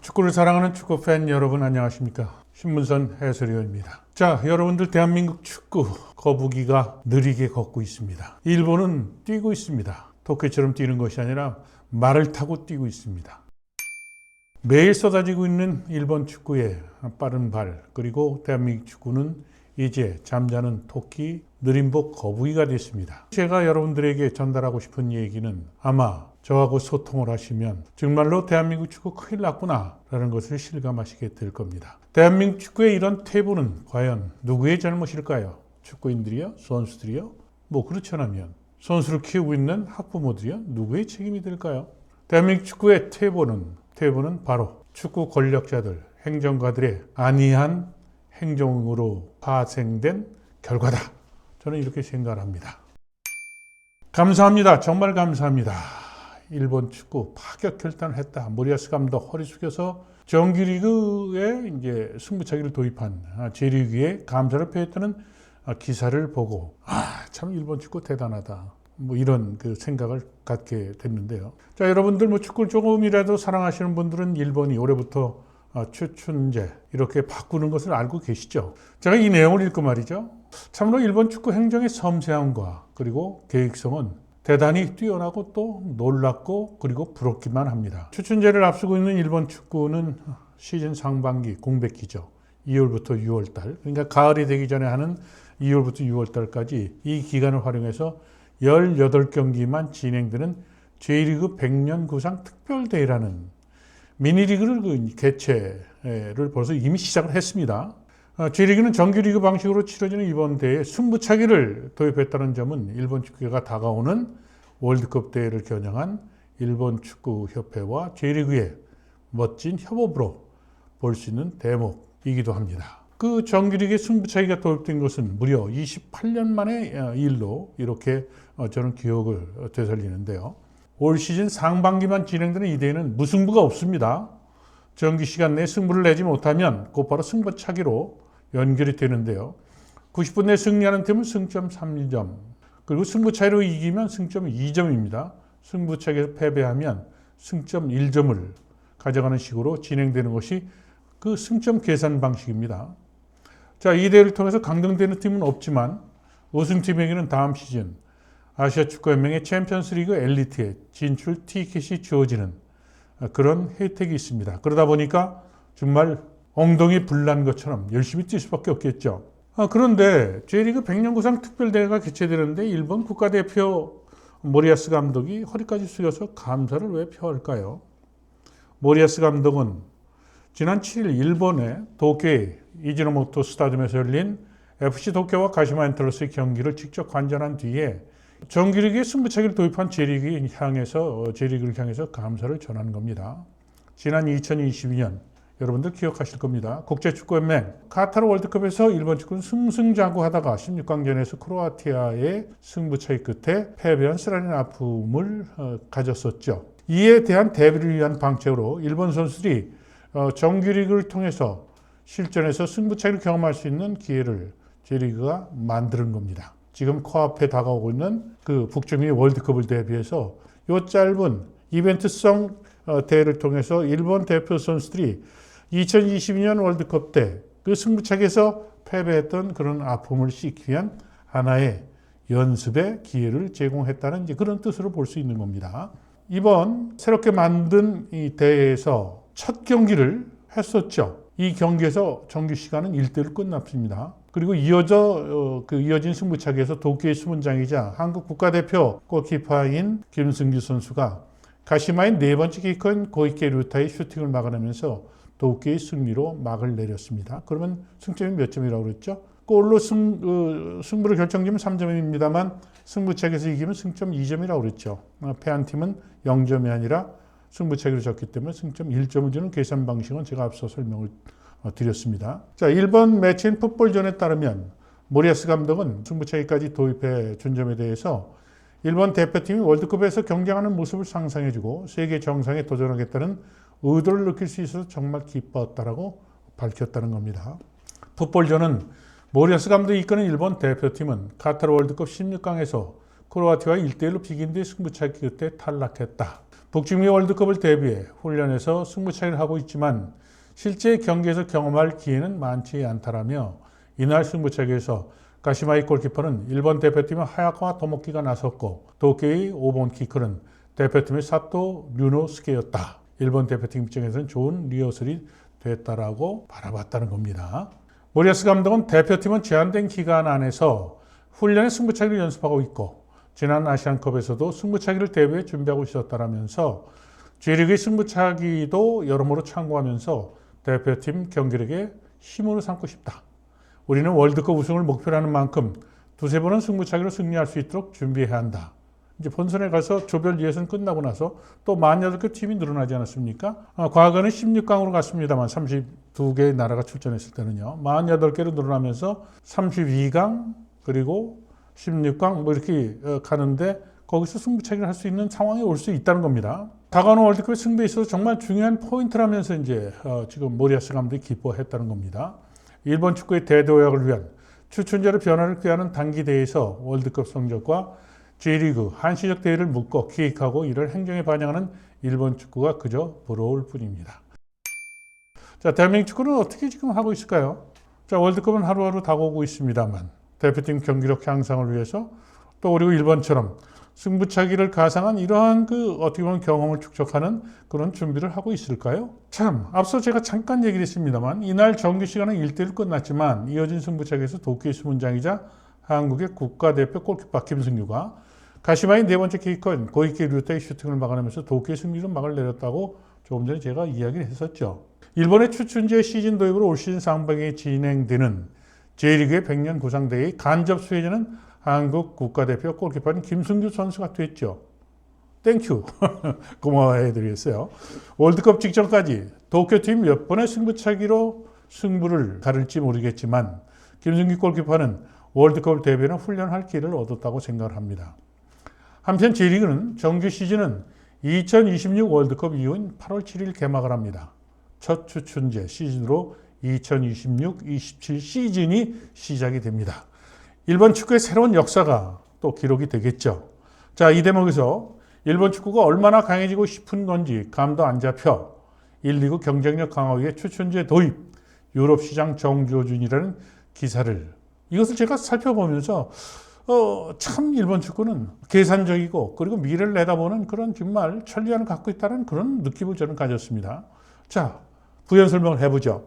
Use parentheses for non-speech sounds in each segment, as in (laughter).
축구를 사랑하는 축구 팬 여러분 안녕하십니까? 신문선 해설위원입니다. 자, 여러분들 대한민국 축구 거북이가 느리게 걷고 있습니다. 일본은 뛰고 있습니다. 도쿄처럼 뛰는 것이 아니라 말을 타고 뛰고 있습니다. 매일 쏟아지고 있는 일본 축구의 빠른 발 그리고 대한민국 축구는 이제 잠자는 토끼 느림복 거북이가 됐습니다. 제가 여러분들에게 전달하고 싶은 얘기는 아마 저하고 소통을 하시면 정말로 대한민국 축구 큰일 났구나 라는 것을 실감하시게 될 겁니다. 대한민국 축구의 이런 태보는 과연 누구의 잘못일까요? 축구인들이요? 선수들이요? 뭐 그렇잖아면 선수를 키우고 있는 학부모들이요? 누구의 책임이 될까요? 대한민국 축구의 태보는 태보는 바로 축구 권력자들, 행정가들의 안이한 행정으로 파생된 결과다. 저는 이렇게 생각을 합니다. 감사합니다. 정말 감사합니다. 일본 축구 파격 결단을 했다. 모리아스 감독 허리 숙여서 정규리그에 이제 승부차기를 도입한 아, J리그에 감사를 표했다는 아, 기사를 보고 아, 참 일본 축구 대단하다. 뭐 이런 그 생각을 갖게 됐는데요. 자, 여러분들 뭐 축구를 조금이라도 사랑하시는 분들은 일본이 올해부터 아, 추춘제 이렇게 바꾸는 것을 알고 계시죠? 제가 이 내용을 읽고 말이죠. 참으로 일본 축구 행정의 섬세함과 그리고 계획성은 대단히 뛰어나고 또 놀랍고 그리고 부럽기만 합니다. 추춘제를 앞두고 있는 일본 축구는 시즌 상반기 공백기죠. 2월부터 6월달 그러니까 가을이 되기 전에 하는 2월부터 6월달까지 이 기간을 활용해서 18경기만 진행되는 J리그 100년 구상 특별대회라는 미니리그를 그 개최를 벌써 이미 시작을 했습니다. 어, J리그는 정규리그 방식으로 치러지는 이번 대회에 승부차기를 도입했다는 점은 일본 축구가 다가오는 월드컵 대회를 겨냥한 일본 축구협회와 J리그의 멋진 협업으로 볼 수 있는 대목이기도 합니다. 그 정규리그의 승부차기가 도입된 것은 무려 28년 만의 어, 일로 이렇게 어, 저는 기억을 되살리는데요. 올 시즌 상반기만 진행되는 이 대회는 무승부가 없습니다. 정기 시간 내에 승부를 내지 못하면 곧바로 승부차기로 연결이 되는데요. 90분 내 승리하는 팀은 승점 3점, 그리고 승부차이로 이기면 승점 2점입니다. 승부차기에서 패배하면 승점 1점을 가져가는 식으로 진행되는 것이 그 승점 계산 방식입니다. 자, 이 대회를 통해서 강등되는 팀은 없지만 우승팀에게는 다음 시즌 아시아 축구연맹의 챔피언스 리그 엘리트에 진출 티켓이 주어지는 그런 혜택이 있습니다. 그러다 보니까 정말 엉덩이 불난 것처럼 열심히 뛸 수밖에 없겠죠. 아, 그런데 J리그 100년 구상 특별대회가 개최되는데 일본 국가대표 모리아스 감독이 허리까지 숙여서 감사를 왜 표할까요? 모리아스 감독은 지난 7일 일본의 도쿄의 이지노모토 스타디움에서 열린 FC 도쿄와 가시마 엔터러스의 경기를 직접 관전한 뒤에 정규리그에 승부차기를 도입한 J리그를 향해서 J리그를 향해서 감사를 전하는 겁니다. 지난 2022년 여러분들 기억하실 겁니다. 국제축구연맹 카타르 월드컵에서 일본 축구는 승승장구하다가 16강전에서 크로아티아의 승부차기 끝에 패배한 쓰라린 아픔을 어, 가졌었죠. 이에 대한 대비를 위한 방책으로 일본 선수들이 어, 정규리그를 통해서 실전에서 승부차기를 경험할 수 있는 기회를 J리그가 만드는 겁니다. 지금 코앞에 다가오고 있는 그 북중미 월드컵을 대비해서 이 짧은 이벤트성 어, 대회를 통해서 일본 대표 선수들이 2022년 월드컵 때 그 승부차기에서 패배했던 그런 아픔을 씻기 위한 하나의 연습의 기회를 제공했다는 이제 그런 뜻으로 볼 수 있는 겁니다. 이번 새롭게 만든 이 대회에서 첫 경기를 했었죠. 이 경기에서 정규 시간은 1대1로 끝났습니다. 그리고 이어져 어, 그 이어진 승부차기에서 도쿄의 수문장이자 한국 국가대표 골키퍼인 김승규 선수가 가시마의 네 번째 키커인 고이케 루타의 슈팅을 막아내면서 도쿄의 승리로 막을 내렸습니다. 그러면 승점이 몇 점이라고 그랬죠? 골로 승, 어, 승부를 결정지면 3점입니다만 승부차기에서 이기면 승점 2점이라고 그랬죠. 어, 패한 팀은 0점이 아니라 승부차기로 졌기 때문에 승점 1점을 주는 계산 방식은 제가 앞서 설명을 어, 드렸습니다. 자, 1번 매치인 풋볼전에 따르면 모리아스 감독은 승부차기까지 도입해 준 점에 대해서 일본 대표팀이 월드컵에서 경쟁하는 모습을 상상해주고 세계 정상에 도전하겠다는 의도를 느낄 수 있어서 정말 기뻤다라고 밝혔다는 겁니다. 풋볼전은 모리아스 감독이 이끄는 일본 대표팀은 카타르 월드컵 16강에서 크로아티아와 1대1로 비긴 뒤 승부차기 끝에 탈락했다. 북중미 월드컵을 대비해 훈련에서 승부차기를 하고 있지만 실제 경기에서 경험할 기회는 많지 않다라며 이날 승부차기에서 가시마이 골키퍼는 일본 대표팀의 하야카와 토모키가 나섰고 도쿄의 5번 키커는 대표팀의 사토 류노스케였다. 일본 대표팀 입장에서는 좋은 리허설이 됐다라고 바라봤다는 겁니다. 모리아스 감독은 대표팀은 제한된 기간 안에서 훈련에 승부차기를 연습하고 있고 지난 아시안컵에서도 승부차기를 대회에 준비하고 있었다라면서 G리그의 승부차기도 여러모로 참고하면서 대표팀 경기력에 힘으로 삼고 싶다. 우리는 월드컵 우승을 목표로 하는 만큼 두세 번은 승부차기로 승리할 수 있도록 준비해야 한다. 이제 본선에 가서 조별 예선 끝나고 나서 또 48개 팀이 늘어나지 않았습니까? 아, 과거는 16강으로 갔습니다만 32개의 나라가 출전했을 때는요. 48개로 늘어나면서 32강 그리고 16강 뭐 이렇게 어, 가는데 거기서 승부차기를 할 수 있는 상황이 올 수 있다는 겁니다. 다가오는 월드컵의 승부에 있어서 정말 중요한 포인트라면서 이제 어, 지금 모리아스 감독이 기뻐했다는 겁니다. 일본 축구의 대도약을 위한 추천자로 변화를 꾀하는 단기 대회에서 월드컵 성적과 J리그 한시적 대회를 묶어 기획하고 이를 행정에 반영하는 일본 축구가 그저 부러울 뿐입니다. 자, 대한민국 축구는 어떻게 지금 하고 있을까요? 자, 월드컵은 하루하루 다가오고 있습니다만 대표팀 경기력 향상을 위해서 또 그리고 일본처럼 승부차기를 가상한 이러한 그 어떻게 보면 경험을 축적하는 그런 준비를 하고 있을까요? 참 앞서 제가 잠깐 얘기를 했습니다만 이날 정규 시간은 1대1 끝났지만 이어진 승부차기에서 도쿄의 수문장이자 한국의 국가대표 골키퍼 김승규가 가시마의 네 번째 키커인 고이케 류타의 슈팅을 막아내면서 도쿄의 승리로 막을 내렸다고 조금 전에 제가 이야기를 했었죠. 일본의 추춘제 시즌 도입으로 올 시즌 상반기에 진행되는 J리그의 100년 구상대회의 간접 수혜자는 한국 국가대표 골키퍼인 김승규 선수가 됐죠. 땡큐. (laughs) 고마워해 드리겠어요. 월드컵 직전까지 도쿄팀 몇 번의 승부차기로 승부를 가를지 모르겠지만 김승규 골키퍼는 월드컵 대회는 훈련할 기회를 얻었다고 생각을 합니다. 한편 J리그는 정규 시즌은 2026 월드컵 이후인 8월 7일 개막을 합니다. 첫 추춘제 시즌으로 2026-27 시즌이 시작이 됩니다. 일본 축구의 새로운 역사가 또 기록이 되겠죠. 자, 이 대목에서 일본 축구가 얼마나 강해지고 싶은 건지 감도 안 잡혀 1, 2구 경쟁력 강화 위해 추춘제 도입, 유럽 시장 정조준이라는 기사를 이것을 제가 살펴보면서 어, 참 일본 축구는 계산적이고 그리고 미래를 내다보는 그런 정말 천리안을 갖고 있다는 그런 느낌을 저는 가졌습니다. 자, 부연 설명을 해보죠.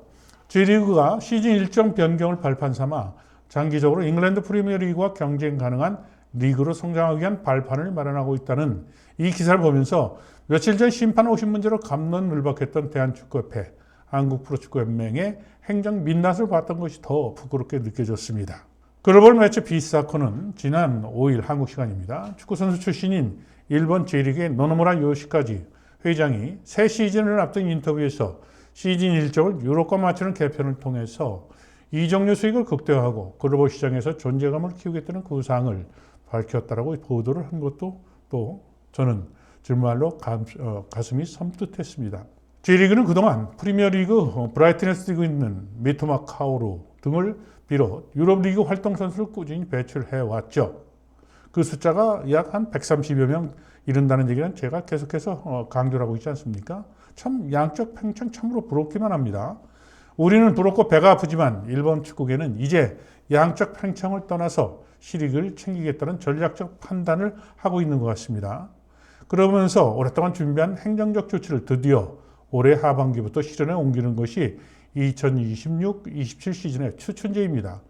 J리그가 시즌 일정 변경을 발판 삼아 장기적으로 잉글랜드 프리미어리그와 경쟁 가능한 리그로 성장하기 위한 발판을 마련하고 있다는 이 기사를 보면서 며칠 전 심판 오신 문제로 감론을박했던 대한축구협회, 한국프로축구연맹의 행정 민낯을 봤던 것이 더 부끄럽게 느껴졌습니다. 글로벌 매체 비사코는 지난 5일 한국 시간입니다. 축구선수 출신인 일본 J리그의 노노무라 요시까지 회장이 새 시즌을 앞둔 인터뷰에서 시즌 일정을 유럽과 맞추는 개편을 통해서 이적료 수익을 극대화하고 글로벌 시장에서 존재감을 키우겠다는 그 사항을 밝혔다라고 보도를 한 것도 또 저는 정말로 감, 어, 가슴이 섬뜩했습니다. J리그는 그동안 프리미어리그, 어, 브라이트네스 리그 있는 미토마 카오루 등을 비롯 유럽리그 활동 선수를 꾸준히 배출해 왔죠. 그 숫자가 약 한 130여 명 이른다는 얘기는 제가 계속해서 어, 강조를 하고 있지 않습니까? 참 양적 팽창 참으로 부럽기만 합니다. 우리는 부럽고 배가 아프지만 일본 축구계는 이제 양적 팽창을 떠나서 실익을 챙기겠다는 전략적 판단을 하고 있는 것 같습니다. 그러면서 오랫동안 준비한 행정적 조치를 드디어 올해 하반기부터 실현에 옮기는 것이 2026-27 시즌의 추춘제입니다.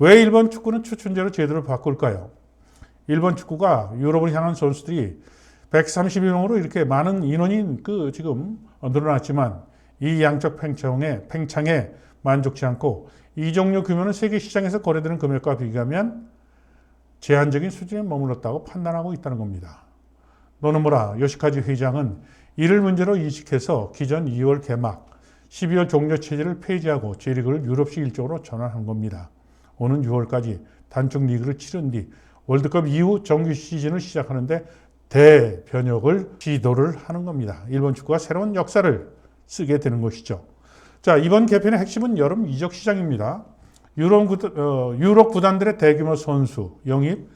왜 일본 축구는 추춘제로 제도를 바꿀까요? 일본 축구가 유럽을 향한 선수들이 130명으로 이렇게 많은 인원이 그 지금 늘어났지만 이 양적 팽창에 팽창에 만족치 않고 이 종류 규모는 세계 시장에서 거래되는 금액과 비교하면 제한적인 수준에 머물렀다고 판단하고 있다는 겁니다. 노노무라 요시카지 회장은 이를 문제로 인식해서 기존 2월 개막, 12월 종료 체제를 폐지하고 J리그를 유럽식 일정으로 전환한 겁니다. 오는 6월까지 단축 리그를 치른 뒤 월드컵 이후 정규 시즌을 시작하는데 대변혁을 시도를 하는 겁니다. 일본 축구가 새로운 역사를 쓰게 되는 것이죠. 자, 이번 개편의 핵심은 여름 이적 시장입니다. 유럽, 구단, 어, 유럽 구단들의 대규모 선수 영입,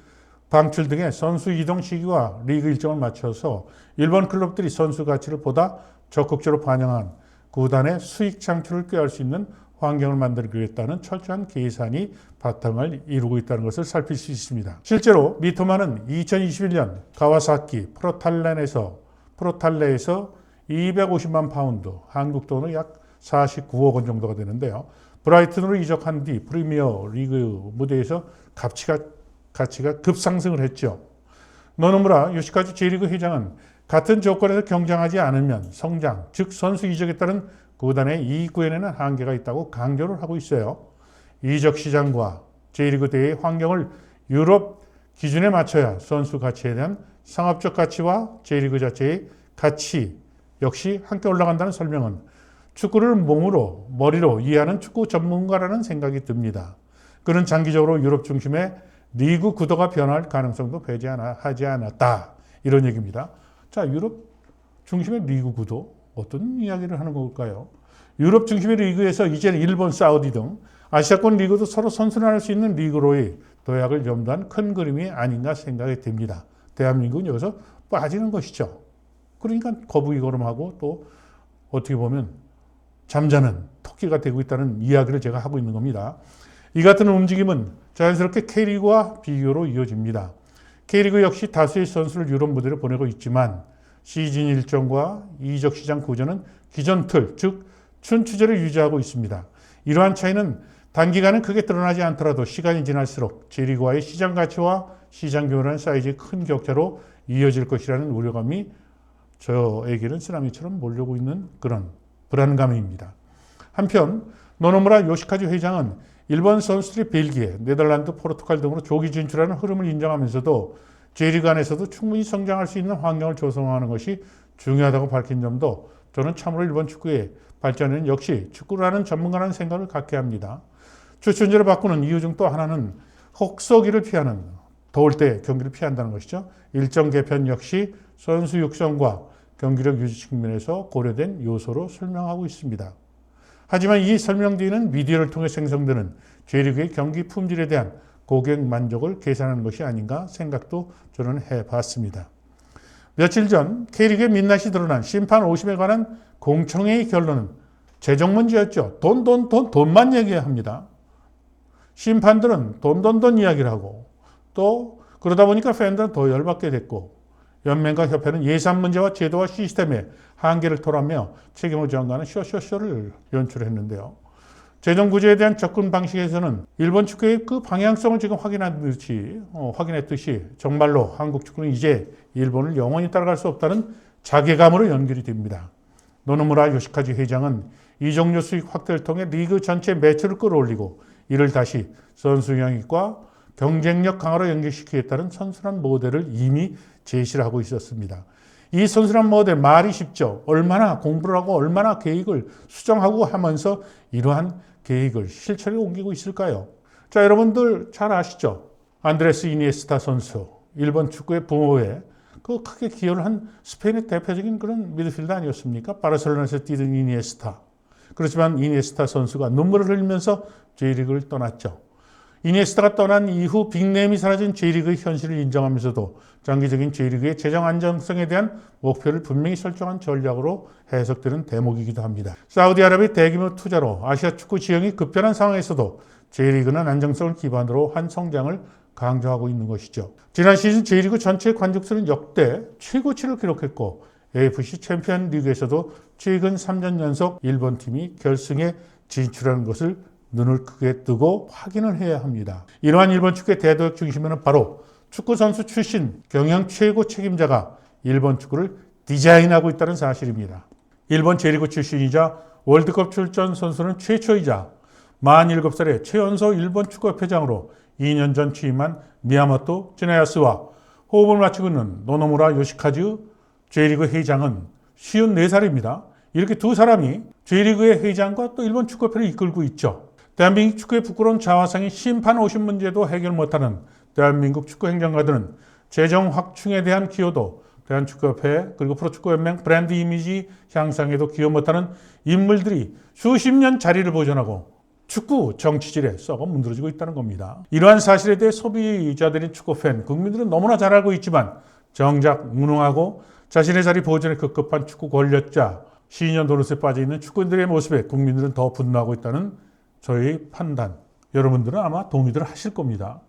방출 등의 선수 이동 시기와 리그 일정을 맞춰서 일본 클럽들이 선수 가치를 보다 적극적으로 반영한 구단의 수익 창출을 꾀할 수 있는 환경을 만들겠다는 철저한 계산이 바탕을 이루고 있다는 것을 살필 수 있습니다. 실제로 미토마는 2021년 가와사키 프로탈렌에서 프로탈레에서 250만 파운드, 한국 돈으로 약 49억 원 정도가 되는데요. 브라이튼으로 이적한 뒤 프리미어 리그 무대에서 가치가 가치가 급상승을 했죠. 노노무라 요시카즈 J리그 회장은 같은 조건에서 경쟁하지 않으면 성장, 즉 선수 이적에 따른 구단의 이익 구현에는 한계가 있다고 강조를 하고 있어요. 이적 시장과 J리그 대회의 환경을 유럽 기준에 맞춰야 선수 가치에 대한 상업적 가치와 J리그 자체의 가치 역시 함께 올라간다는 설명은 축구를 몸으로 머리로 이해하는 축구 전문가라는 생각이 듭니다. 그는 장기적으로 유럽 중심의 리그 구도가 변할 가능성도 배제 하나 하지 않았다. 이런 얘기입니다. 자, 유럽 중심의 리그 구도 어떤 이야기를 하는 걸까요? 유럽 중심의 리그에서 이제는 일본, 사우디 등 아시아권 리그도 서로 선순환할 수 있는 리그로의 도약을 염두한 큰 그림이 아닌가 생각이 듭니다. 대한민국은 여기서 빠지는 것이죠. 그러니까 거북이 걸음하고 또 어떻게 보면 잠자는 토끼가 되고 있다는 이야기를 제가 하고 있는 겁니다. 이 같은 움직임은 자연스럽게 K리그와 비교로 이어집니다. K리그 역시 다수의 선수를 유럽 무대로 보내고 있지만 시즌 일정과 이적 시장 구조는 기존 틀, 즉 춘추제를 유지하고 있습니다. 이러한 차이는 단기간은 크게 드러나지 않더라도 시간이 지날수록 J리그와의 시장 가치와 시장 규모라는 사이즈의 큰 격차로 이어질 것이라는 우려감이 저에게는 쓰나미처럼 몰려오고 있는 그런 불안감입니다. 한편 노노무라 요시카즈 회장은 일본 선수들이 벨기에, 네덜란드, 포르투갈 등으로 조기 진출하는 흐름을 인정하면서도 J리그 안에서도 충분히 성장할 수 있는 환경을 조성하는 것이 중요하다고 밝힌 점도 저는 참으로 일본 축구의 발전에는 역시 축구라는 전문가라는 생각을 갖게 합니다. 추천제를 바꾸는 이유 중 또 하나는 혹서기를 피하는 더울 때 경기를 피한다는 것이죠. 일정 개편 역시 선수 육성과 경기력 유지 측면에서 고려된 요소로 설명하고 있습니다. 하지만 이 설명 뒤에는 미디어를 통해 생성되는 J리그의 경기 품질에 대한 고객 만족을 계산하는 것이 아닌가 생각도 저는 해봤습니다. 며칠 전 K리그의 민낯이 드러난 심판 50에 관한 공청회의 결론은 재정 문제였죠. 돈, 돈, 돈, 돈만 얘기합니다. 심판들은 돈, 돈, 돈 이야기를 하고 또 그러다 보니까 팬들은 더 열받게 됐고 연맹과 협회는 예산 문제와 제도와 시스템의 한계를 토하며 책임을 전가하는 쇼쇼쇼를 연출했는데요. 재정 구제에 대한 접근 방식에서는 일본 축구의 그 방향성을 지금 확인한 듯이 어, 확인했듯이 정말로 한국 축구는 이제 일본을 영원히 따라갈 수 없다는 자괴감으로 연결이 됩니다. 노노무라 요시카즈 회장은 이 종류 수익 확대를 통해 리그 전체 매출을 끌어올리고 이를 다시 선수 영입과 경쟁력 강화로 연결시키겠다는 선순환 모델을 이미 제시를 하고 있었습니다. 이 선순환 모델 말이 쉽죠. 얼마나 공부를 하고 얼마나 계획을 수정하고 하면서 이러한 계획을 실천에 옮기고 있을까요? 자, 여러분들 잘 아시죠? 안드레스 이니에스타 선수, 일본 축구의 부모에 그 크게 기여를 한 스페인의 대표적인 그런 미드필더 아니었습니까? 바르셀로나에서 뛰던 이니에스타. 그렇지만 이니에스타 선수가 눈물을 흘리면서 J리그를 떠났죠. 이니에스타가 떠난 이후 빅네임이 사라진 J리그의 현실을 인정하면서도 장기적인 J리그의 재정 안정성에 대한 목표를 분명히 설정한 전략으로 해석되는 대목이기도 합니다. 사우디아라비아 대규모 투자로 아시아 축구 지형이 급변한 상황에서도 J리그는 안정성을 기반으로 한 성장을 강조하고 있는 것이죠. 지난 시즌 J리그 전체 관중수는 역대 최고치를 기록했고 AFC 챔피언 리그에서도 최근 3년 연속 일본 팀이 결승에 진출하는 것을 눈을 크게 뜨고 확인을 해야 합니다. 이러한 일본 축구의 대도역 중심에는 바로 축구 선수 출신 경영 최고 책임자가 일본 축구를 디자인하고 있다는 사실입니다. 일본 제리그 출신이자 월드컵 출전 선수는 최초이자 47살의 최연소 일본 축구협회장으로 2년 전 취임한 미야모토 즈네야스와 호흡을 맞추고 있는 노노무라 요시카즈 J리그 회장은 54살입니다. 이렇게 두 사람이 J리그의 회장과 또 일본 축구협회를 이끌고 있죠. 대한민국 축구의 부끄러운 자화상인 심판 오신 문제도 해결 못하는 대한민국 축구 행정가들은 재정 확충에 대한 기여도 대한축구협회 그리고 프로축구연맹 브랜드 이미지 향상에도 기여 못하는 인물들이 수십 년 자리를 보존하고 축구 정치질에 썩어 문드러지고 있다는 겁니다. 이러한 사실에 대해 소비자들인 축구 팬, 국민들은 너무나 잘 알고 있지만 정작 무능하고 자신의 자리 보존에 급급한 축구 권력자, 시년 도릇에 빠져 있는 축구인들의 모습에 국민들은 더 분노하고 있다는 저희 판단. 여러분들은 아마 동의들 하실 겁니다.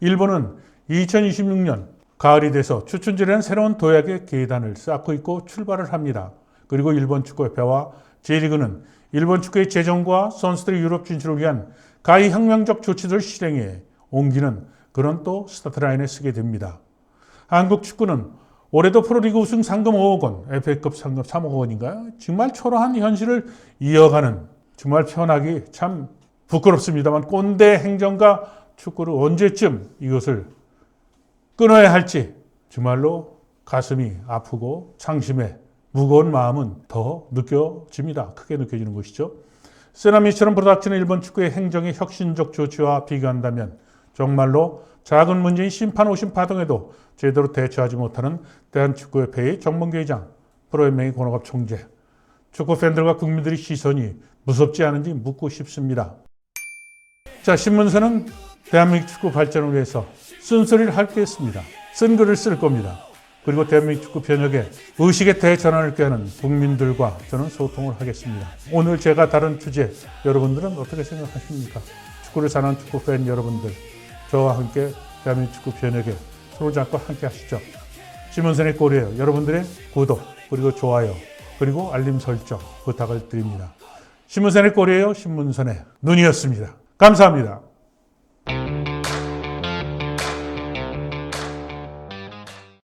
일본은 2026년 가을이 돼서 추춘절에는 새로운 도약의 계단을 쌓고 있고 출발을 합니다. 그리고 일본 축구협회와 J리그는 일본 축구의 재정과 선수들의 유럽 진출을 위한 가히 혁명적 조치들을 실행해 옮기는 그런 또 스타트라인에 서게 됩니다. 한국 축구는 올해도 프로리그 우승 상금 5억 원, FA컵 상금 3억 원인가요? 정말 초라한 현실을 이어가는 정말 표현하기 참 부끄럽습니다만 꼰대 행정가 축구를 언제쯤 이것을 끊어야 할지 정말로 가슴이 아프고 상심해 무거운 마음은 더 느껴집니다. 크게 느껴지는 것이죠. 쓰나미처럼 불어닥치는 일본 축구의 행정의 혁신적 조치와 비교한다면 정말로 작은 문제인 심판 오심 파동에도 제대로 대처하지 못하는 대한축구협회의 정몽규 회장, 프로연맹의 권호갑 총재, 축구 팬들과 국민들의 시선이 무섭지 않은지 묻고 싶습니다. 자, 신문사는 대한민국 축구 발전을 위해서 쓴소리를 할 게 있습니다. 쓴 글을 쓸 겁니다. 그리고 대한민국 축구 변혁에 의식의 대전환을 꾀하는 국민들과 저는 소통을 하겠습니다. 오늘 제가 다룬 주제 여러분들은 어떻게 생각하십니까? 축구를 사랑하는 축구 팬 여러분들 저와 함께 대한민국 축구 변혁에 손을 잡고 함께 하시죠. 신문선의 꼴이에요. 여러분들의 구독 그리고 좋아요 그리고 알림 설정 부탁을 드립니다. 신문선의 꼴이에요. 신문선의 눈이었습니다. 감사합니다.